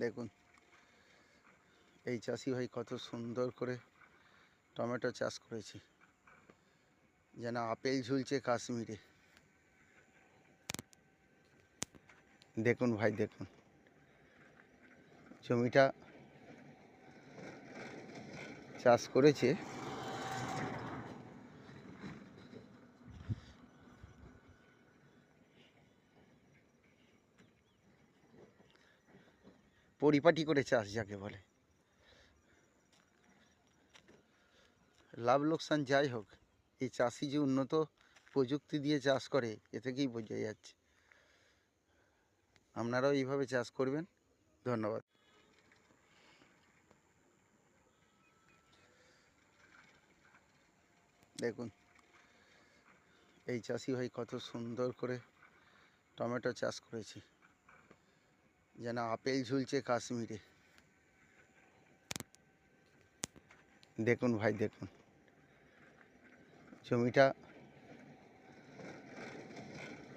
দেখুন। এই চাষি ভাই কত সুন্দর করে টমেটো চাষ করেছে। যেন আপেল ঝুলছে কাশ্মীরে। দেখুন ভাই, দেখুন। জমিটা চাষ করেছে। পরিপাটি করে চাষ যাকে বলে। লাভ লোকসান যাই হোক, এই চাষি যে উন্নত প্রযুক্তি দিয়ে চাষ করে, এ থেকেই বোঝা যাচ্ছে। আপনারাও এইভাবে চাষ করবেন। ধন্যবাদ। দেখুন, এই চাষি ভাই কত সুন্দর করে টমেটো চাষ করেছে। যেন আপেল ঝুলছে কাশ্মীরে। দেখুন ভাই, দেখুন। জমিটা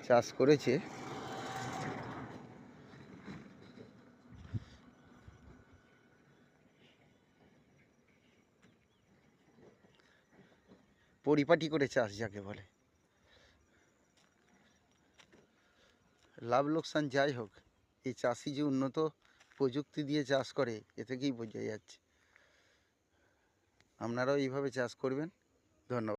চাষ করেছে। পরিপাটি করে চাষ যাকে বলে। লাভ লোকসান যাই হোক। এই চাষি যে উন্নত প্রযুক্তি দিয়ে চাষ করে, এ থেকেই বোঝা যাচ্ছে। আপনারাও এইভাবে চাষ করবেন। ধন্যবাদ।